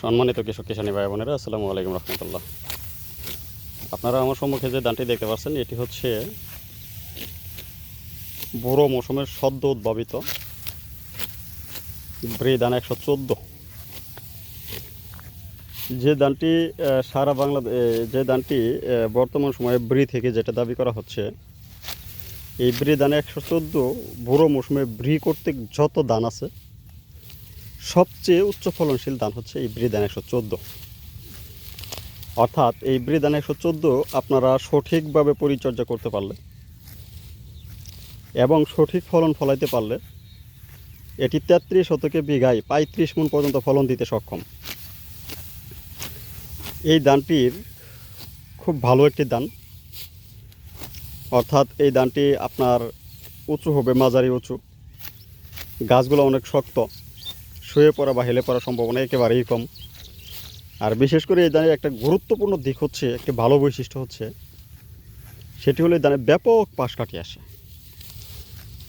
সম্মানিত কৃষক কিষানী ভাই বোনেরা আসসালামু আলাইকুম রহমতুল্লাহ। আপনারা আমার সম্মুখে যে ধানটি দেখতে পাচ্ছেন এটি হচ্ছে বুড়ো মৌসুমের সদ্য উদ্ভাবিত ব্রি ধান একশো চোদ্দ। যে দানটি সারা বাংলা এ, যে দানটি বর্তমান সময়ে ব্রি থেকে যেটা দাবি করা হচ্ছে এই ব্রি ধান একশো চোদ্দ বুড়ো মৌসুমে ব্রি কর্তৃক যত দান আছে সবচেয়ে উচ্চ ফলনশীল ধান হচ্ছে এই ব্রিদান একশো চোদ্দ। অর্থাৎ এই ব্রিদান একশো চোদ্দ আপনারা সঠিকভাবে পরিচর্যা করতে পারলে এবং সঠিক ফলন ফলাইতে পারলে এটি তেত্রিশ শতকে বিঘায় পঁয়ত্রিশ মন পর্যন্ত ফলন দিতে সক্ষম। এই ধানটির খুব ভালো একটি ধান। অর্থাৎ এই ধানটি আপনার উঁচু হবে, মাঝারি উঁচু। গাছগুলো অনেক শক্ত। শুয়ে পড়া বা হেলে পড়ার সম্ভাবনা একেবারেই কম। আর বিশেষ করে এই ধানের একটা গুরুত্বপূর্ণ দিক হচ্ছে, একটি ভালো বৈশিষ্ট্য হচ্ছে, সেটি হলো এই ধানে ব্যাপক পাশ কাটিয়ে আসে।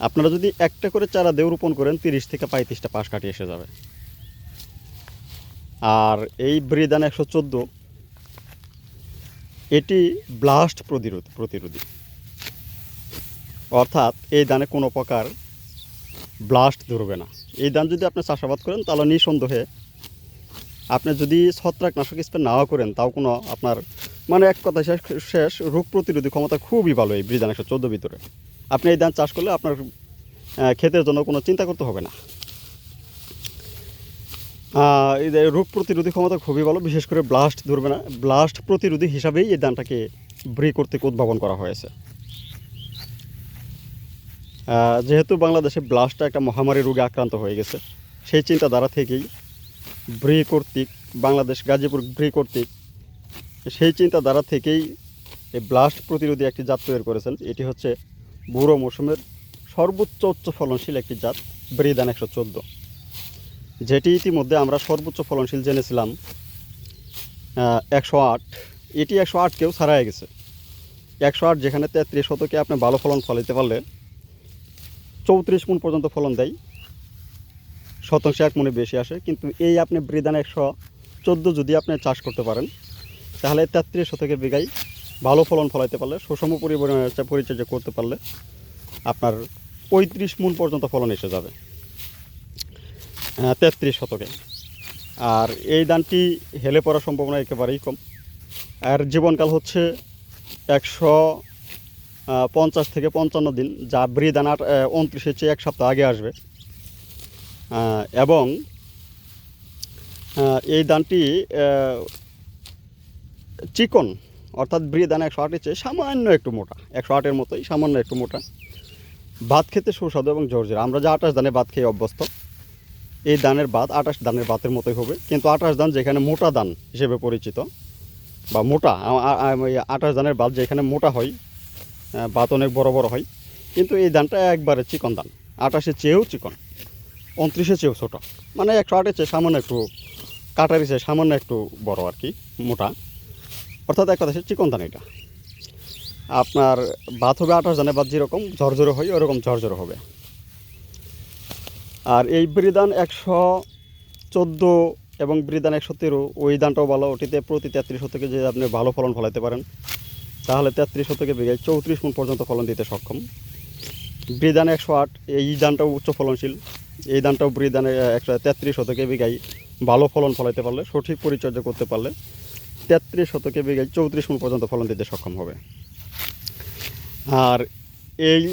আপনারা যদি একটা করে চারা দেও রোপণ করেন, তিরিশ থেকে পঁয়ত্রিশটা পাশ কাটিয়ে এসে যাবে। আর এই ব্রিদান একশো চোদ্দ, এটি ব্লাস্ট প্রতিরোধ প্রতিরোধী। অর্থাৎ এই দানে কোনো প্রকার ব্লাস্ট ধরবে না। এই ধান যদি আপনি চাষাবাদ করেন, তাহলে নিঃসন্দেহে আপনি যদি ছত্রাকনাশক স্প্রে নাও করেন, তাও কোনো আপনার মানে এক কথা শেষ শেষ রোগ প্রতিরোধী ক্ষমতা খুবই ভালো এই ব্রিদান একশো চোদ্দ ভিতরে। আপনি এই ধান চাষ করলে আপনার ক্ষেতের জন্য কোনো চিন্তা করতে হবে না। এই রোগ প্রতিরোধী ক্ষমতা খুবই ভালো, বিশেষ করে ব্লাস্ট ধরবে না। ব্লাস্ট প্রতিরোধী হিসাবেই এই ধানটাকে ব্রি কর্তৃক উদ্ভাবন করা হয়েছে। যেহেতু বাংলাদেশে ব্লাস্টটা একটা মহামারী রোগে আক্রান্ত হয়ে গেছে, সেই চিন্তাধারা থেকেই ব্রি কর্তৃক, বাংলাদেশ গাজীপুর ব্রি কর্তৃক, সেই চিন্তাধারা থেকেই এই ব্লাস্ট প্রতিরোধী একটি জাত তৈরি করেছেন। এটি হচ্ছে বুড়ো মৌসুমের সর্বোচ্চ উচ্চ ফলনশীল একটি জাত ব্রিদান একশো চোদ্দ। যেটি ইতিমধ্যে আমরা সর্বোচ্চ ফলনশীল জেনেছিলাম একশো আট। এটি একশো আটকেও ছাড়াই গেছে। একশো আট যেখানে তেত্রিশ শতকে আপনি ভালো ফলন ফলাইতে পারলে চৌত্রিশ মন পর্যন্ত ফলন দেয়। শতাংশে এক মনে বেশি আসে। কিন্তু এই আপনি বৃদান একশো চোদ্দ যদি আপনি চাষ করতে পারেন, তাহলে তেত্রিশ শতকে বিঘায় ভালো ফলন ফলাইতে পারলে, সুষম পরিমাণে পরিচর্যা করতে পারলে আপনার পঁয়ত্রিশ মন পর্যন্ত ফলন এসে যাবে। তেত্রিশ শতকে। আর এই ধানটি হেলে পড়ার সম্ভাবনা একেবারেই কম। আর জীবনকাল হচ্ছে একশো পঞ্চাশ থেকে পঞ্চান্ন দিন, যা ব্রিদান আট উনত্রিশের চেয়ে এক সপ্তাহ আগে আসবে। এবং এই দানটি চিকন, অর্থাৎ ব্রিদান একশো আটের চেয়ে সামান্য একটু মোটা, একশো আটের মতোই সামান্য একটু মোটা। ভাত খেতে সুস্বাদু এবং জর্জের। আমরা যে আটাশ দানে ভাত খেয়ে অভ্যস্ত, এই দানের ভাত আটাশ দানের ভাতের মতোই হবে। কিন্তু আটাশ দান যেখানে মোটা দান হিসেবে পরিচিত, বা মোটা আটাশ ধানের ভাত যেখানে মোটা হয় ভাত অনেক বড় বড় হয়। কিন্তু এই ধানটা একবারে চিকন ধান। আটাশের চেয়েও চিকন। উনত্রিশে চেয়েও ছোটো। মানে একশো আটের চেয়ে সামান্য একটু, কাটারি চেয়ে সামান্য একটু বড় আর কি, মোটা। অর্থাৎ এক কথা চিকন ধান এটা। আপনার ভাত হবে আঠাশ ধানের ভাত যেরকম, ঝরঝরে হয় ওরকম ঝরঝরে হবে। আর এই বৃদান একশো চোদ্দ এবং বৃদান একশো তেরো, ওই ধানটাও ভালো। ওটিতে প্রতি তেত্রিশ শতকে যে আপনি ভালো ফলন ফলাইতে পারেন। তাহলে তেত্রিশ শতকে বিঘায় চৌত্রিশ মন পর্যন্ত ফলন দিতে সক্ষম। বৃদান একশো আট, এই ধানটাও উচ্চ ফলনশীল। এই ধানটাও বৃদানে একশো তেত্রিশ শতকে বিঘায় ভালো ফলন ফলাইতে পারলে, সঠিক পরিচর্যা করতে পারলে তেত্রিশ শতকে বিঘায় চৌত্রিশ মন পর্যন্ত ফলন দিতে সক্ষম হবে। আর এই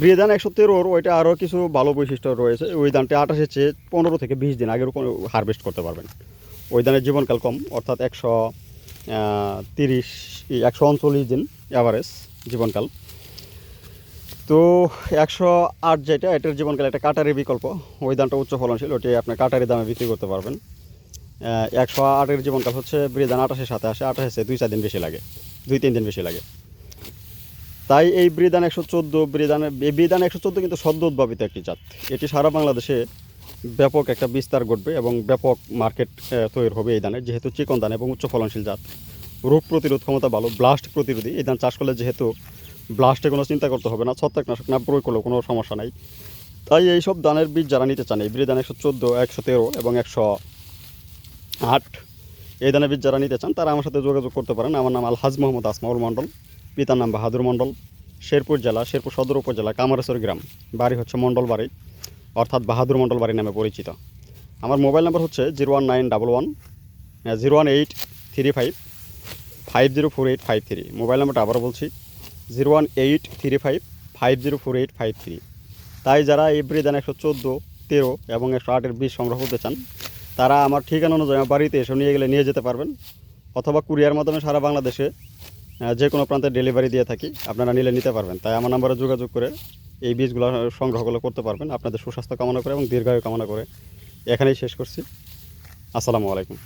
বৃদান একশো তেরোর ওইটা আরও কিছু ভালো বৈশিষ্ট্য রয়েছে। ওই ধানটা আঠাশের চেয়ে পনেরো থেকে বিশ দিন আগের হারভেস্ট করতে পারবেন। ওই ধানের জীবনকাল কম, অর্থাৎ একশো তিরিশ একশো উনচল্লিশ দিন অ্যাভারেজ জীবনকাল। তো একশো আট যেটা, এটার জীবনকাল একটা কাটারি বিকল্প। ওই দামটা উচ্চ ফলনশীল, ওটি আপনি কাটারি দামে বিক্রি করতে পারবেন। একশো আটের জীবনকাল হচ্ছে বৃদান আঠাশের সাথে আসে আঠাশে দুই চার দিন বেশি লাগে, দুই তিন দিন বেশি লাগে। তাই এই বৃদান একশো চোদ্দ বৃদানের এই বৃদান একশো চোদ্দ কিন্তু সদ্য উদ্ভাবিত একটি জাত। এটি সারা বাংলাদেশে ব্যাপক একটা বিস্তার ঘটবে এবং ব্যাপক মার্কেট তৈরি হবে এই ধানের, যেহেতু চিকন ধান এবং উচ্চ ফলনশীল জাত। রোগ প্রতিরোধ ক্ষমতা ভালো ব্লাস্ট প্রতিরোধী। এই ধান চাষ করলে যেহেতু ব্লাস্টে কোনো চিন্তা করতে হবে না, ছত্রাকনাশক না প্রয়োগ করলেও কোনো সমস্যা নাই। তাই এই সব বীজ যারা নিতে চান, এই ধান একশো চোদ্দ, একশো তেরো এবং একশো আট, এই দানের বীজ যারা নিতে চান, তারা আমার সাথে যোগাযোগ করতে পারেন। আমার নাম আলহাজ মোহাম্মদ আসমাউল মণ্ডল, পিতার নাম বাহাদুর মণ্ডল, শেরপুর জেলা, শেরপুর সদর উপজেলা কামারেশ্বর গ্রাম। বাড়ি হচ্ছে মণ্ডল বাড়ি। অর্থাৎ বাহাদুর মণ্ডল বাড়ি নামে পরিচিত। আমার মোবাইল নাম্বার হচ্ছে zero one nine double one zero one eight three five five zero four eight five three. Mobile নাম্বারটা আবার বলছি, zero one eight three five five zero four eight five three. তাই যারা এভরি দেন একশো চোদ্দ, তেরো এবং একশো আটের বিশ সংগ্রহ করতে চান, তারা আমার ঠিকানা অনুযায়ী বাড়িতে এসে নিয়ে গেলে নিয়ে যেতে পারবেন। অথবা কুরিয়ার মাধ্যমে সারা বাংলাদেশে যে কোনো প্রান্তে ডেলিভারি দিয়ে থাকি, আপনারা নিলে নিতে পারবেন। তাই আমার নাম্বারে যোগাযোগ করে এই বীজগুলো সংগ্রহগুলো করতে পারবেন। আপনাদের সুস্বাস্থ্য কামনা করে এবং দীর্ঘায়ু কামনা করে। এখানেই শেষ করছি। আসসালামু আলাইকুম।